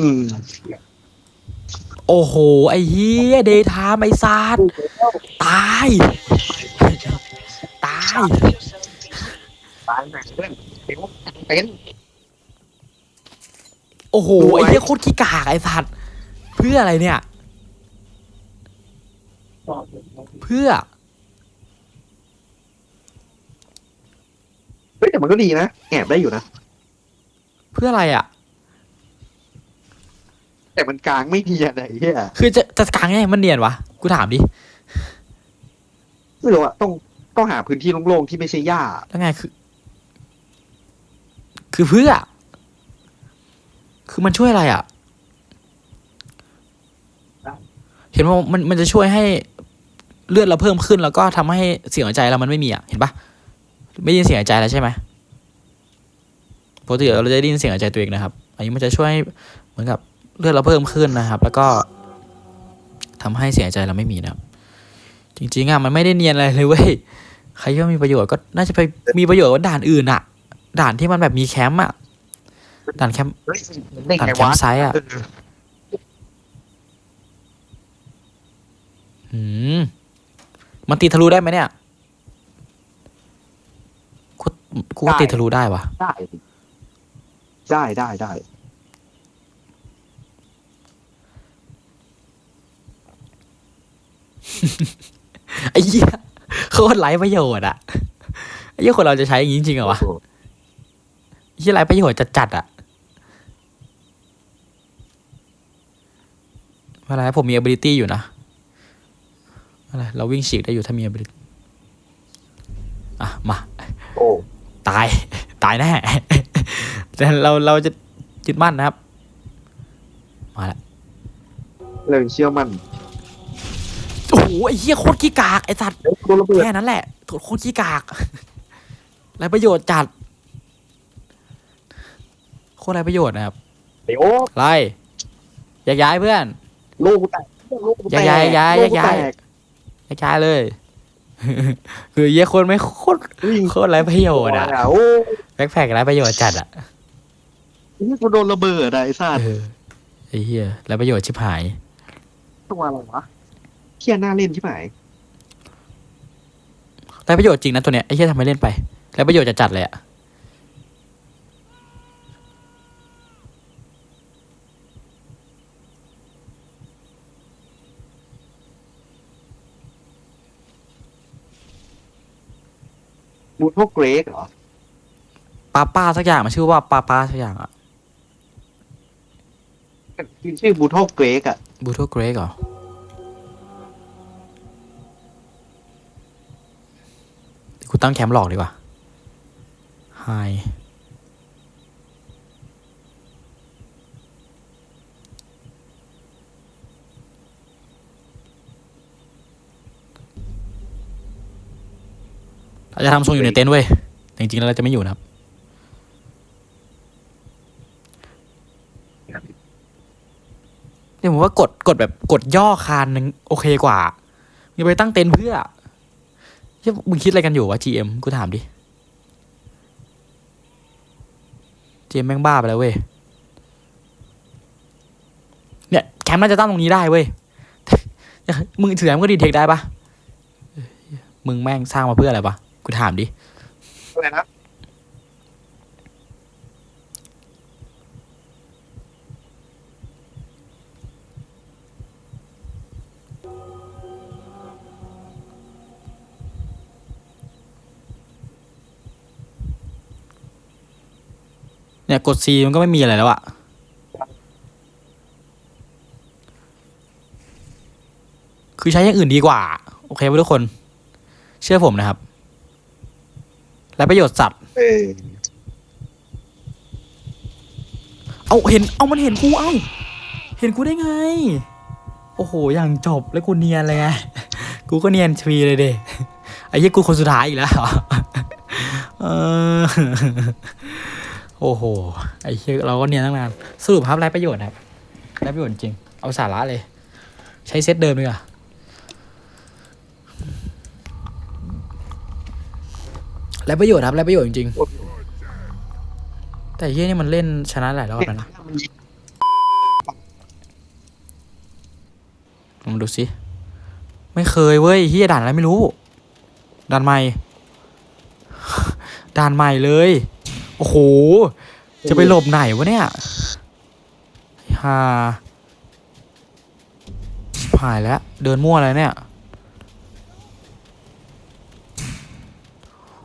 อืมโอ้โห ไอ้เฮียเดทามไอ้ซาดตาย ตาย ตายไหนเพื่อนเดี๋ยวเป็นโอ้โหสวยไอ้เหี้ยโคตรขี้กากไอ้สัตว์เพื่ออะไรเนี่ย เพื่อ เฮ้ยแต่มันก็ดีนะ แอบได้อยู่นะ เพื่ออะไรอะ แต่มันกลางไม่ดีอะไรเฮียคือจะจะกลางไงมันเนียนวะกูถามดิไม่รู้อะต้องต้องหาพื้นที่โล่งๆที่ไม่ใช่หญ้าแล้วไงคือ คือเพื่อ คือมันช่วยอะไรอะเห็นว่ามันมันจะช่วยให้เลือดเราเพิ่มขึ้นแล้วก็ทำให้เสียงหัวใจเรามันไม่มีอะเห็นปะไม่ได้ยินเสียงหัวใจแล้วใช่ไหมปกติเราจะได้ยินเสียงหัวใจตัวเองนะครับ อันนี้มันจะช่วยเหมือนกับ เลือดเราเพิ่มขึ้นนะครับ แล้วก็ทำให้เสียงหัวใจเราไม่มีนะครับ จริงๆอะมันไม่ได้เนียนอะไรเลยเว้ยใครที่ว่ามีประโยชน์ก็น่าจะไปมีประโยชน์กว่าด่านอื่นอะด่านที่มันแบบมีแคมป์อะด่านแคมป์เฮ้ยได้ด่านไงแคมวะป์ไซต์อะเอออืมมันตีทะลุได้ไหมเนี่ยกูกูว่าตีทะลุได้วะได้ได้ได้ได้ ไอ้เหี้ยโคตรไร้ประโยชน์อะไอ้เหี้ยคนเราจะใช้อย่างนี้จริงๆเหรอวะโอ้โหไอ้เหี้ยไร้ประโยชน์จัดๆอะไม่เป็นไรผมมี ability อยู่นะไม่เป็นไรเราวิ่งฉีกได้อยู่ถ้ามี ability อะมาโอ้ตาย ตายแน่แต่เราเราจะยึดมั่นนะครับ มาแล้วเรื่องเชื่อมั่นโอ้โหไอ้เหี้ยโคตรขี้กากไอ้สัตว์เฮ้ยโดนระเบิดแค่นั้นแหละโคตรขี้กากไรประโยชน์จัดโคตรไรประโยชน์นะครับเดี๋ยวไรแยกย้ายเพื่อนลูกกูแตกลูกกูแตกย้ายย้ายลูกกูย้ายแตกแยกย้ายเลย คือเหี้ยคนไม่โคตรวิ่งโคตรไรประโยชน์อะโอ้แบ็คแพคไรประโยชน์จัดอะยกูโดนระเบิดอะไอ้สัตว์เออไอ้เหี้ยไรประโยชน์ชิบหายตัวอะไรวะ เคียหน้าเล่นใช่ไหมไรประโยชน์จริงนะตัวเนี้ยไอ้เหี้ยทำไมเล่นไปไรประโยชน์จะจัดเลยอะบูโทเกรกเหรอปาป้าสักอย่างมันชื่อว่าปาป้าสักอย่างอะชื่อบูโทเกรกอะบูโทเกรกเหรอ กูตั้งแคมป์หลอกดีกว่าไฮเราจะทำทรงอยู่ในเต็นท์เว้ยแต่จริงๆแล้วเราจะไม่อยู่นะครับ เนี่ยผมว่ากดกดแบบกดย่อคานหนึ่งโอเคกว่ามึงไปตั้งเต็นท์เพื่อ เฮ้ยมึงคิดอะไรกันอยู่วะ GM กูถามดิ GM แม่งบ้าไปแล้วเว้ย เนี่ยแคมป์น่าจะตั้งตรงนี้ได้เว้ย มึงถือแคมก็ดีเทคได้ปะมึงแม่งสร้างมาเพื่ออะไรปะกูถามดิ กด C มันก็ไม่มีอะไรแล้วอะคือใช้อย่างอื่นดีกว่า โอเคไหมทุกคน เชื่อผมนะครับ และประโยชน์สัตว์ เออเอาเห็น เอามันเห็นกู เอ้า เห็นกูได้ไง โอ้โห อย่างจบแล้วกูเนียนเลยไง กูก็เนียนทวีเลยเด้ไอ้ยี่กูคนสุดท้ายอีกแล้วเหรอ เออ โอ้โห ไอ้เชี่ยเราก็เนียนตั้งนาน สรุปครับไร้ประโยชน์ครับไร้ประโยชน์จริง เอาสาระเลย ใช้เซตเดิมเลยอะไร้ประโยชน์ครับไร้ประโยชน์จริงๆแต่เฮียนี่มันเล่นชนะหลายรอบแล้วนะลองดูสิ ไม่เคยเว้ยเฮียด่านอะไรไม่รู้ ด่านใหม่ ด่านใหม่เลย โอ้โห จะไปหลบไหนวะเนี่ยฮ่าหายแล้ว เดินมั่วอะไรเนี่ย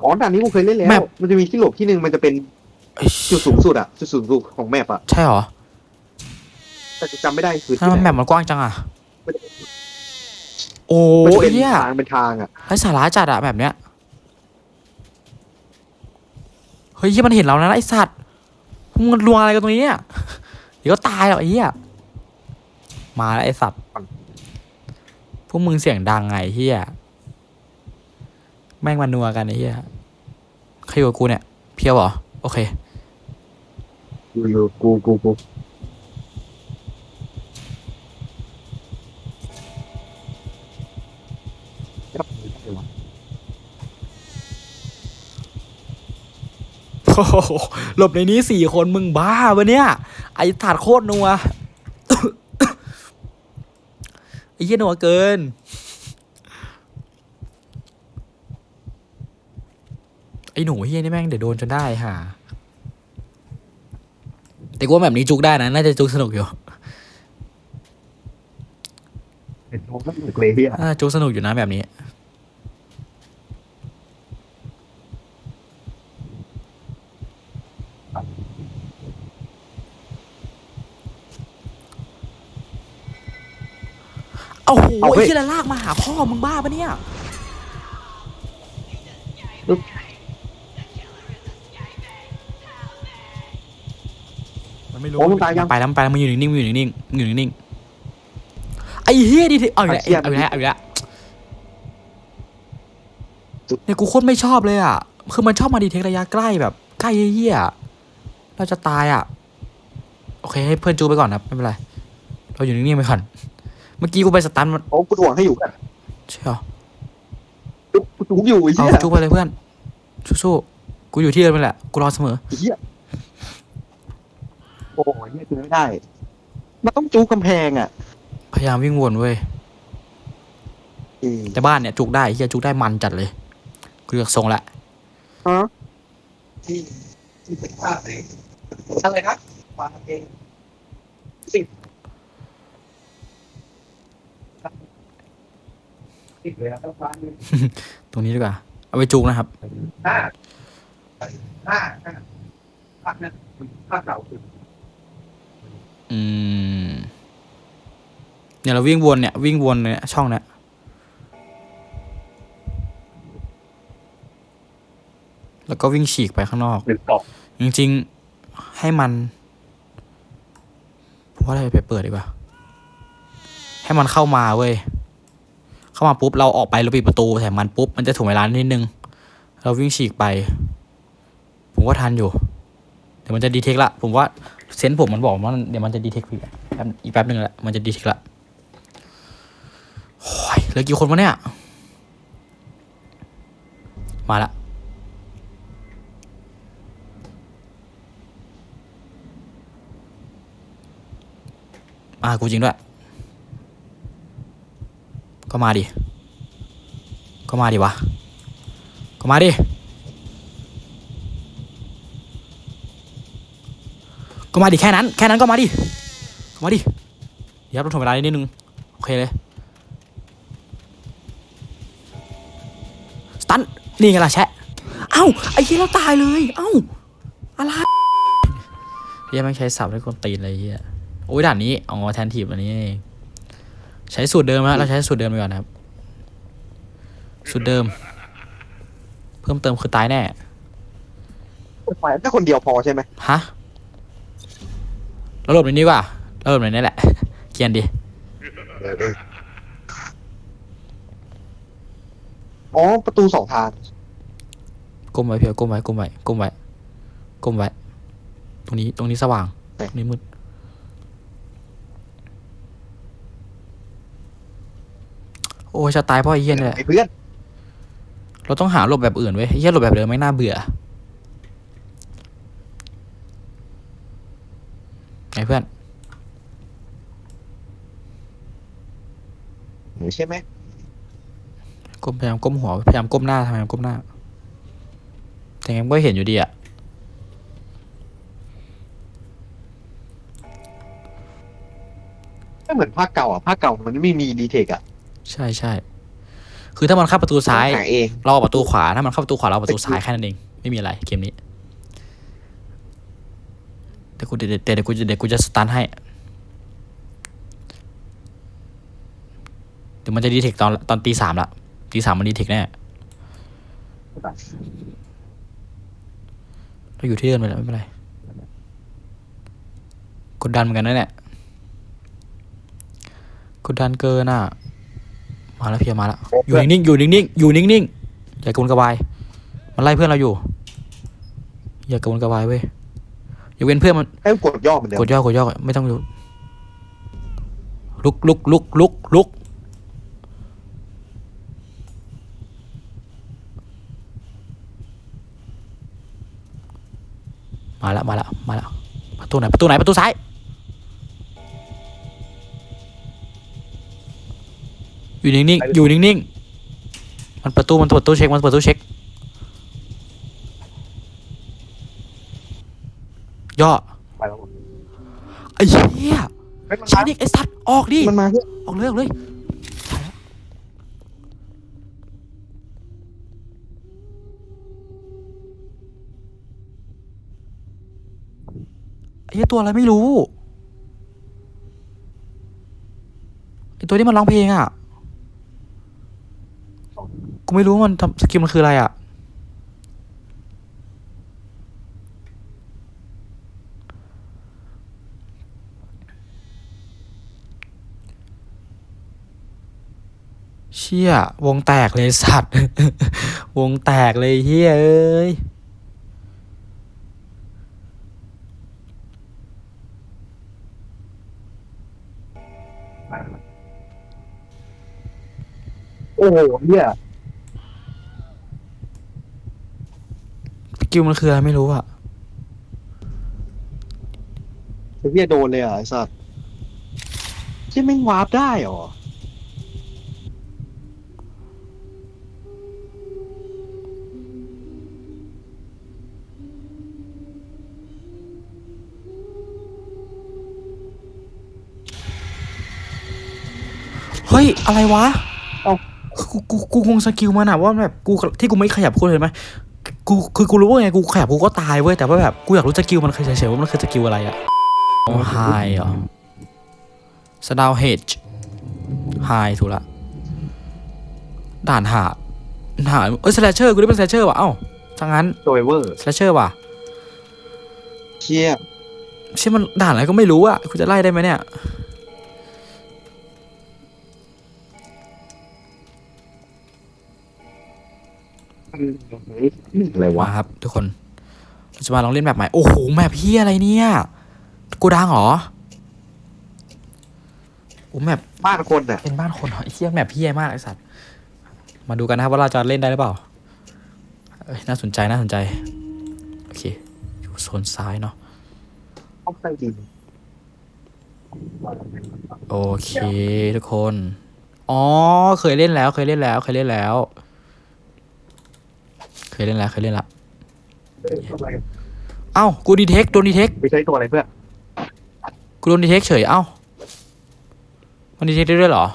อ๋อด่านนี้กูเคยเล่นแล้ว แมป มันจะมีที่หลบที่หนึ่งมันจะเป็นเอ้ยจุดสูงสุดอะจุดสูงสุดของแมปอะใช่เหรอแต่จำไม่ได้คือทำที่ไมไหแมนปมันกว้างจังอะ โอ้มันจะยเป็นเฮียทางเป็นทางอะไร้สาระจัดอะแบบเนี้ย เฮ้ยเหี้ยมันเห็นเราแล้วนะไอสัตว์พวกมึงลวงอะไรกันตรงนี้เนี่ยเดี๋ยวก็ตายหรอกไอ้เหี้ยมาแล้วไอสัตว์พวกมึงเสียงดังไงเฮียแม่งมันนัวกันไอ้เฮียใครอยู่กับกูเนี่ย เพียวเหรอโอเค อยู่อยู่กูกูกู หหลบในนี้สี่คนมึงบ้าปะเนี่ย ไอ้ถาดโคตรนัวไอ้เหี้ยนัวเกิน ไอ้หนูเฮียนี่แม่งเดี๋ยวโดนจนได้ห่าแต่กูว่าแบบนี้จุกได้นะ น่าจะจุกสนุกอยู่เห็นโน้ตแล้วเลยเฮียน่าจะจุกสนุกอยู่นะแบบนี้ เอาโห ไอ้ที่ลลากมาหาพ่อมึงบ้าปะเนี่ยมันไม่รู้โอ้มึงตายยัง ไปแล้วมันไปแล้วมันอยู่นิ่งๆมันอยู่นิ่งๆมันอยู่นิ่งๆไอ้เฮียดิเอาอีกแล้วไอ้เหี้ยเอาอีกแล้วเอาอีกแล้วเนี่ยกูโคตรไม่ชอบเลยอะคือมันชอบมาดีเทคระยะใกล้แบบใกล้เฮียๆเราจะตายอะโอเคให้เพื่อนจูไปก่อนนะไม่เป็นไรเราอยู่นิ่งๆไปก่อน มื่อกี้กูไปสตันมันโอ้กูถ่วงให้อยู่กันใช่เหรอกูถูกอยู่ไอ้เอาเหี้ยจูไปเลยเพื่อนสู้ๆกูอยู่ที่เดิมไปแหละกูรอเสมอ ไอ้เหี้ยโอ้ยเหี้ยคือไม่ได้มันต้องจูกำแพงอะพยายามวิ่งวนเว้ยอืมแต่บ้านเนี่ยจุกได้เฮียจุกได้มันจัดเลยกูเลือกทรงละฮะที่ที่เป็นภาพไหนอะไรครับวางเองสิบ สิบเลยครับวางตรงนี้ดีกว่า เอาไปจุกนะครับห้าห้าห้าภาคนั้นภาคเก่าคืออืม เนี่ยเราวิ่งวนเนี่ย วิ่งวนเนี่ยช่องเนี่ยแล้วก็วิ่งฉีกไปข้างนอกหนึ่งจริงๆ ให้มันผมว่าอะไรไปเปิดดีกว่า ให้มันเข้ามาเว้ย เข้ามาปุ๊บเราออกไปเราปิดประตูใส่มันปุ๊บมันจะถ่วงเวลานิดนึง เราวิ่งฉีกไป ผมว่าทันอยู่ เดี๋ยวมันจะดีเทคละ ผมว่าเซนส์ผมมันบอกว่าเดี๋ยวมันจะดีเทคอีกแป๊บอีกแป๊บหนึ่งแหละมันจะดีเทคละโอ้ยเหลือกี่คนวะเนี่ย มาละอ่ากูจริงด้วย ก็มาดิ ก็มาดิวะ ก็มาดิ ก็มาดิแค่นั้น แค่นั้นก็มาดิ ก็มาดิ เดี๋ยวเราถ่วงเวลานิดนึง โอเคเลย สตัน นี่ไงล่ะแชะ เอ้า ไอ้เหี้ยเราตายเลย เอ้า อะไรเฮียแม่งใช้สับด้คนตีนเลยเฮียโอ้ยด่านนี้ อ๋อ แทนทีบอันนี้เอง ใช้สูตรเดิมฮะเราใช้สูตรเดิมไปก่อนนะครับ สูตรเดิม เพิ่มเติมคือตายแน่ไปแค่คนเดียวพอใช่ไหมฮะเราหลบในนี้ดีกว่าเราหลบในนี้แหละเกียนดีอ๋อประตูสองทางก้มไว้เพียวก้มไว้ก้มไว้ก้มไว้ก้มไว้ ตรงนี้ตรงนี้สว่างเอ๊ะตรงนี้มืด โอ้ยจะตายเพราะไอ้เหี้ยนี่แหละไอ้เพื่อนเราต้องหาหลบแบบอื่นเว้ยไอ้เหี้ยหลบแบบเดิมไม่น่าเบื่อไงเพื่อน หนูใช่ไหมก้มพยายามก้มหัวพยายามก้มหน้าทำไมก้มหน้า แต่ยังก็เห็นอยู่ดีอะไม่เหมือนภาคเก่าอะภาคเก่ามันไม่มีดีเทคอะ ใช่ใช่คือถ้ามันเข้าประตูซ้าย หาเอง เราเอาประตูขวา ถ้ามันเข้าประตูขวาเราเอาประตูซ้ายแค่นั้นเอง ไม่มีอะไรเกมนี้เดี๋ยวกูเดี๋ยวเดี๋ยวเดี๋ยวกูจะเดี๋ยวกูจะสตาร์ทให้เดี๋ยวมันจะดีเทคตอนตอนตีสามละตีสามมันดีเทคแน่เราอยู่ที่เดิมไปแล้วไม่เป็นไรกดดันเหมือนกันนะเนี่ยกดดันเกินอะ มาแล้วเพียมาแล้วอยู่นิ่งๆอยู่นิ่งๆอยู่นิ่งๆอย่ากระวนกระวายมันไล่เพื่อนเราอยู่ อย่ากระวนกระวายเว้ยอย่าเว้นเพื่อนมันให้กดย่อเหมือนเดิมกดย่อกดย่อไม่ต้องลุกลุกลุกลุกลุกลุกมาแล้วมาแล้วมาแล้วประตูไหนประตูไหนประตูซ้าย อยู่นิ่งๆ อยู่นิ่งๆ มันประตูมันเปิดตู้เช็ค มันเปิดตู้เช็ค ย่อ ไปแล้วไอ้เหี้ยเฮ้ยมันใช่มาดิไอ้สัตว์ออกดิ มันมาเพื่อออกเลยออกเลยตายแล้วไอ้เหี้ยตัวอะไรไม่รู้ ไอ้ตัวที่มันร้องเพลงอะ กูไม่รู้ว่ามันทำสกิลมันคืออะไรอะ เชี่ย วงแตกเลยสัตว์ วงแตกเลยเฮียเอ้ยโอ้โหเนี่ย กิลมันคืออะไรไม่รู้อะเฮียโดนเลยอะไอ้สัตว์ที่ไม่งวาร์ปได้เหรอเฮ้ย อะไรวะเอ้ากู กู กูงงสกิลมันอะว่าแบบ กู ที่กูไม่ขยับกูเห็นไหม กูคือกูรู้ว่าไงกูขยับกูก็ตายเว้ยแต่ว่าแบบกูอยากรู้สกิลมันคือเฉยๆว่ามันคือสกิลอะไรอะโอ้ไฮเหรอสดาวเฮดไฮถูกละด่านหาหาเอ้ยสแลชเชอร์กูได้เป็นสแลชเชอร์ว่ะเอ้าถ้างั้นโดยเวอร์สแลชเชอร์ว่ะเชี่ยเชื่อมันด่านอะไรก็ไม่รู้อะกูจะไล่ได้ไหมเนี่ย อะไรวะมาครับ ทุกคนเราจะมาลองเล่นแบบใหม่ โอ้โหแมปเฮียอะไรเนี่ยโกูดังเหรอโอ้แมปบ้านคนอะเป็นบ้านคนเหรอไอ้เฮียแมปเฮียมากไอ้สัตว์มาดูกันนะครับว่าเราจะเล่นได้หรือเปล่าเอ้ยน่าสนใจน่าสนใจ โอเค อยู่โซนซ้ายเนาะเข้าใต้ดินโอเค ทุกคน อ๋อ เคยเล่นแล้ว เคยเล่นแล้ว เคยเล่นแล้ว เคยเล่นแล้วเคยเล่นละเอ้ากูดีเทคโดนดีเทคไม่ใช่ตัวอะไรเพื่อนกูโดนดีเทคเฉยเอ้ามันดีเทคได้ด้วยเหรอ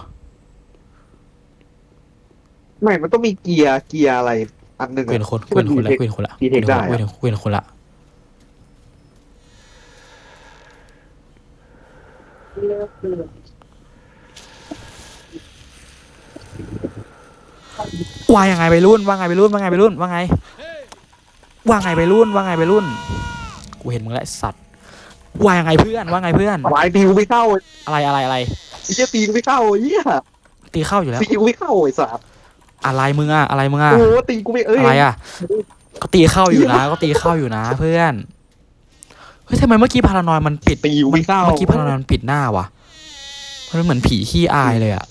ไม่ มันต้องมีเกียร์เกียร์อะไรอันหนึ่งกูอะเห็นคนกูที่มัเห็นคนละ detect กูเห็นคนละ detect ได้อะกูเห็นกูเห็นคนละ ว่ายังไงไปรุ่นว่าไงไปรุ่นว่าไงไปรุ่นว่าไง ว่าไงไปรุ่นว่าไงไปรุ่น กูเห็นมึงแล้วไอ้สัตว์ว่ายังไงเพื่อนว่าไงเพื่อน หวายตีกูไม่เข้าอะไรอะไรอะไร ไอ้เชี่ยตีกูไม่เข้าไอ้เหี้ยตีเข้าอยู่แล้ว ตีกูไม่เข้าไอ้สัตว์อะไรมึงอะอะไรมึงอะโอ้โหตีกูไม่เอ้ยอะไรอะก็ตีเข้าอยู่นะ ก็ตีเข้าอยู่นะ เพื่อนเฮ้ยทำไมเมื่อกี้พารานอยมันปิดตีกูไม่เข้า เมื่อกี้พารานอยมันปิดหน้าวะมันเหมือนผีขี้อายเลยอะ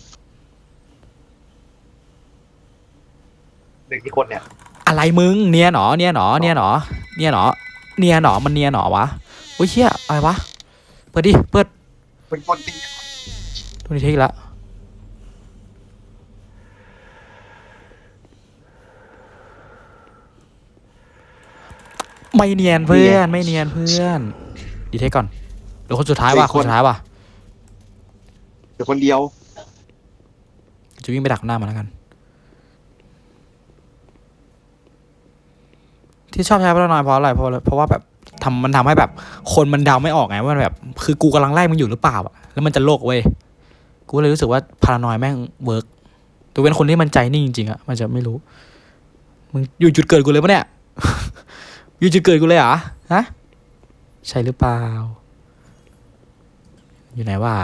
หนึ่งที่คนเนี่ยอะไรมึงเนียหนอเนียหนอเนียหนอเนียหนอเนียหนอมันเนียหนอวะโอ้ยเฮียอะไรวะเปิดดิเปิดเป็นคนตีตัวนี้เทคละไม่เนียนเพื่อนไม่เนียนเพื่อนดีเทคก่อนเดี๋ยวคนสุดท้ายว่ะคนสุดท้ายว่ะเดี๋ยวคนเดียวจะวิ่งไปดักหน้ามันแล้วกัน ที่ชอบใช้พลานอยเพราะอะไรเพราะเพราะว่าแบบทำมันทำให้แบบคนมันเดาไม่ออกไงว่าแบบ คือกูกำลังไล่มึงอยู่หรือเปล่าอะแล้วมันจะโลกเว้ยกูเลยรู้สึกว่าพารานอยแม่งเวิร์กตัวเป็นคนที่มันใจนิ่งจริงๆอะมันจะไม่รู้มึงอยู่จุดเกิดกูเลยปะเนี่ยอยู่จุดเกิดกูเลยเหรอฮะใช่หรือเปล่า อยู่ไหนวะ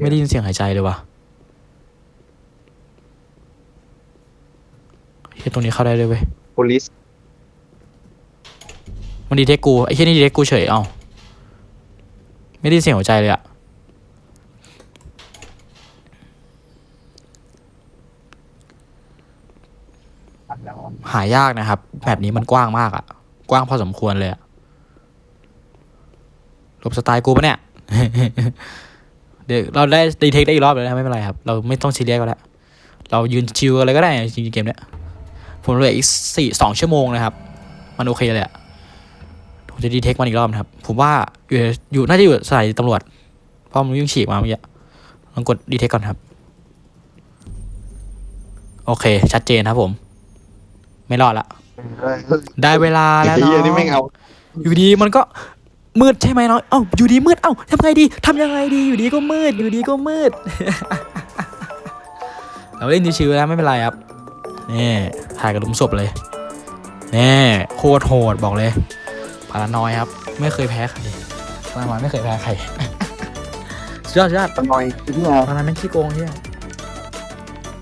ไม่ได้ยินเสียงหายใจเลยวะ เฮ้ตรงนี้เข้าได้เลยเว้ย police มันดีเทคกูไอ้เหี้ยนี่ดีเทคกูเฉยเอ้าไม่ได้เสียงหัวใจเลยอะหายากนะครับแบบนี้มันกว้างมากอะกว้างพอสมควรเลยอะหลบสไตล์กูปะเนี่ย เดี๋ยวเราได้ดีเทคได้อีกรอบเลยนะไม่เป็นไรครับ เราไม่ต้องซีเรียสก็แล้ว เรายืนชิลอะไรก็ได้จริงๆเกมเนี้ย ผมเหลืออีกสี่สองชั่วโมงนะครับ มันโอเคเลยอะผมจะดีเทคมันอีกรอบนะครับ ผมว่าอยู่อยู่น่าจะอยู่สถานีตำรวจ เพราะมันวิ่งฉีกมาเมื่อกี้ลองกดดีเทคก่อนครับ โอเค ชัดเจนครับผม ไม่รอดละ ได้เวลาแล้วไอ้เนาเหี้ยนี่แม่งเอาะอยู่ดีมันก็มืดใช่ไหมเนาะเอ้าอยู่ดีมืด เอ้าทำไงดีทำยังไงดี อยู่ดีก็มืด อยู่ดีก็มืด เราเล่นชิวๆแล้วไม่เป็นไรครับ นี่ถ่ายกับหลุมศพเลยนี่โคตรโหดบอกเลยพารานอยครับ ไม่เคยแพ้ใครพารานอยไม่เคยแพ้ใครสุดยอดสุดยอดตะนอยคือที่มาพารานอยไม่ขี้โกงที่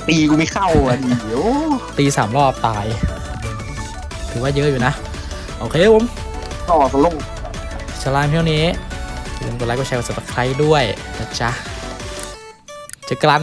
ตีกูไม่เข้าอะดิโอ้ตีสามรอบตาย ถือว่าเยอะอยู่นะ โอเคครับผมต่อสโลงสไลม์เที่ยวนี้อย่าลืมกดไลค์กดแชร์กด subscribe ด้วยนะจ๊ะเจอกัน